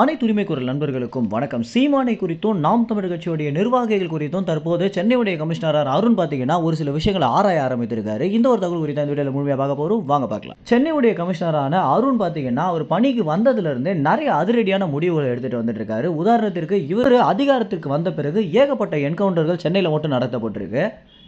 அனைத்து உரிமை குரல் நண்பர்களுக்கும் வணக்கம். சீமானை குறித்தும் நாம் தமிழர் கட்சியுடைய நிர்வாகிகள் குறித்தும் தற்போது சென்னையுடைய கமிஷனரார் அருண் பார்த்தீங்கன்னா ஒரு சில விஷயங்களை ஆராய ஆரம்பித்திருக்காரு. இந்த ஒரு தகவல் குறித்த இந்த வீடியோவில் முழுமையாக பார்க்க போகிறோம் வாங்க பார்க்கலாம். சென்னையுடைய கமிஷனரான அருண் பார்த்தீங்கன்னா அவர் பணிக்கு வந்ததுலேருந்து நிறைய அதிரடியான முடிவுகளை எடுத்துகிட்டு வந்துட்டு இருக்காரு உதாரணத்திற்கு இவர் அதிகாரத்திற்கு வந்த பிறகு ஏகப்பட்ட என்கவுண்டர்கள் சென்னையில் மட்டும் நடத்தப்பட்டிருக்கு.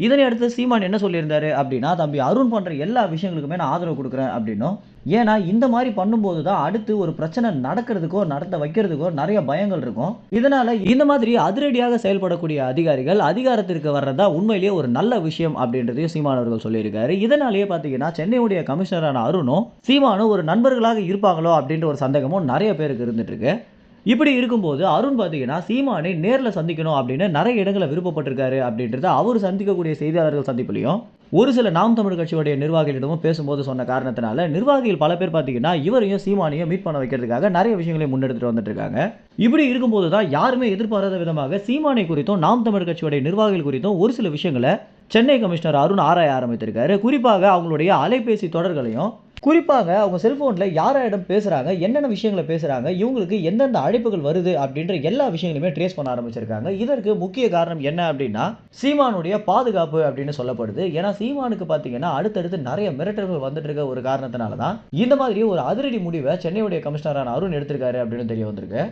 இதனை அடுத்து சீமான் என்ன சொல்லியிருந்தாரு அப்படின்னா தம்பி அருண் பண்ணுற எல்லா விஷயங்களுக்குமே நான் ஆதரவு கொடுக்குறேன் அப்படின்னும் ஏன்னா இந்த மாதிரி பண்ணும்போது தான் அடுத்து ஒரு பிரச்சனை நடக்கிறதுக்கோ நடத்த வைக்கிறதுக்கோ நிறைய பயங்கள் இருக்கும். இதனால இந்த மாதிரி அதிரடியாக செயல்படக்கூடிய அதிகாரிகள் அதிகாரத்திற்கு வர்றதா உண்மையிலேயே ஒரு நல்ல விஷயம் அப்படின்றதையும் சீமான் அவர்கள் சொல்லியிருக்காரு. இதனாலேயே பார்த்தீங்கன்னா சென்னையுடைய கமிஷனரான அருணும் சீமானும் ஒரு நண்பர்களாக இருப்பாங்களோ அப்படின்ற ஒரு சந்தேகமும் நிறைய பேருக்கு இருந்துட்டு இருக்கு. இப்படி இருக்கும்போது அருண் பார்த்தீங்கன்னா சீமானை நேரில் சந்திக்கணும் அப்படின்னு நிறைய இடங்களை விருப்பப்பட்டிருக்காரு அப்படின்றத அவர் சந்திக்கக்கூடிய செய்தியாளர்கள் சந்திப்புலையும் ஒரு சில நாம் தமிழ் கட்சியுடைய நிர்வாகிகளிடமும் பேசும்போது சொன்ன காரணத்தினால நிர்வாகிகள் பல பேர் பார்த்தீங்கன்னா இவரையும் சீமானையும் மீட் பண்ண வைக்கிறதுக்காக நிறைய விஷயங்களை முன்னெடுத்துட்டு வந்துட்டு இருக்காங்க இப்படி இருக்கும்போது தான் யாருமே எதிர்பாராத விதமாக சீமானை குறித்தும் நாம் தமிழ் கட்சியுடைய நிர்வாகிகள் குறித்தும் ஒரு சில விஷயங்களை சென்னை கமிஷனர் அருண் ஆராய ஆரம்பித்திருக்காரு. குறிப்பாக அவங்களுடைய அலைபேசி தொடர்களையும் குறிப்பாக அவங்க செல்ஃபோனில் யாரிடம் பேசுகிறாங்க என்னென்ன விஷயங்களை பேசுகிறாங்க இவங்களுக்கு எந்தெந்த அழைப்புகள் வருது அப்படின்ற எல்லா விஷயங்களையுமே ட்ரேஸ் பண்ண ஆரம்பிச்சிருக்காங்க. இதற்கு முக்கிய காரணம் என்ன அப்படின்னா சீமானுடைய பாதுகாப்பு அப்படின்னு சொல்லப்படுது. ஏன்னா சீமானுக்கு பார்த்தீங்கன்னா அடுத்தடுத்து நிறைய மிரட்டல்கள் வந்துட்டு இருக்க ஒரு காரணத்தினால தான் இந்த மாதிரி ஒரு அதிரடி முடிவை சென்னையுடைய கமிஷனரான அருண் எடுத்திருக்காரு அப்படின்னு தெரிய வந்திருக்கு.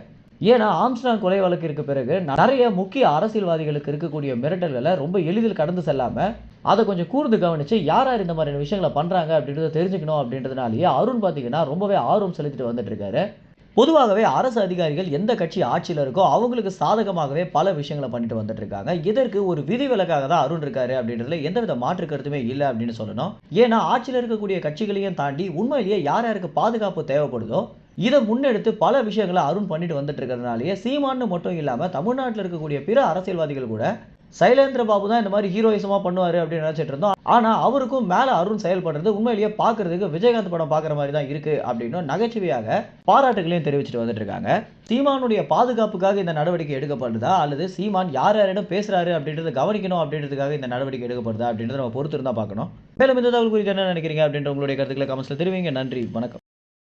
ஏன்னா ஆம்ஸ்டாங் கொலை வழக்கிற்கு பிறகு நிறைய முக்கிய அரசியல்வாதிகளுக்கு இருக்கக்கூடிய மிரட்டல்களை ரொம்ப எளிதில் கடந்து செல்லாமல் அதை கொஞ்சம் கூர்ந்து கவனித்து யார் யார் இந்த மாதிரியான விஷயங்களை பண்ணுறாங்க அப்படின்றத தெரிஞ்சுக்கணும் அப்படின்றதுனாலேயே அருண் பார்த்தீங்கன்னா ரொம்பவே ஆர்வம் செலுத்திட்டு வந்துட்டுருக்காரு. பொதுவாகவே அரசு அதிகாரிகள் எந்த கட்சி ஆட்சியில் இருக்கோ அவங்களுக்கு சாதகமாகவே பல விஷயங்களை பண்ணிட்டு வந்துட்டு இருக்காங்க இதற்கு ஒரு விதிவிலக்காக தான் அருண் இருக்காரு அப்படின்றதுல எந்தவித மாற்று கருத்துமே இல்லை அப்படின்னு சொல்லணும். ஏன்னா ஆட்சியில் இருக்கக்கூடிய கட்சிகளையும் தாண்டி உண்மையிலேயே யார் யாருக்கு பாதுகாப்பு தேவைப்படுதோ இதை முன்னெடுத்து பல விஷயங்களை அருண் பண்ணிட்டு வந்துட்டு இருக்கிறதுனாலேயே சீமான்னு மட்டும் இல்லாமல் தமிழ்நாட்டில் இருக்கக்கூடிய பிற அரசியல்வாதிகள் கூட சைலேந்திர பாபு தான் இந்த மாதிரி ஹீரோயிசமாக பண்ணுவார் அப்படின்னு நினச்சிட்டு இருந்தோம். ஆனால் அவருக்கும் மேலே அருண் செயல்படுறது உண்மையிலேயே பார்க்கறதுக்கு விஜயகாந்த் படம் பார்க்குற மாதிரி தான் இருக்குது அப்படின்னு நகைச்சுவையாக பாராட்டுகளையும் தெரிவிச்சுட்டு வந்துட்டு இருக்காங்க. சீமானுடைய பாதுகாப்புக்காக இந்த நடவடிக்கை எடுக்கப்படுதா? அல்லது சீமான் யார் யாரிடம் பேசுகிறாரு அப்படின்றத கவனிக்கணும் அப்படின்றதுக்காக இந்த நடவடிக்கை எடுக்கப்படுதா அப்படின்றத நம்ம பொறுத்து இருந்தால் பார்க்கணும். மேலும் இந்த தகவல் குறித்து என்ன நினைக்கிறீங்க அப்படின்ற உங்களுடைய கருத்துக்களை கமெண்ட்ஸில் தெரிவிங்க. நன்றி. வணக்கம்.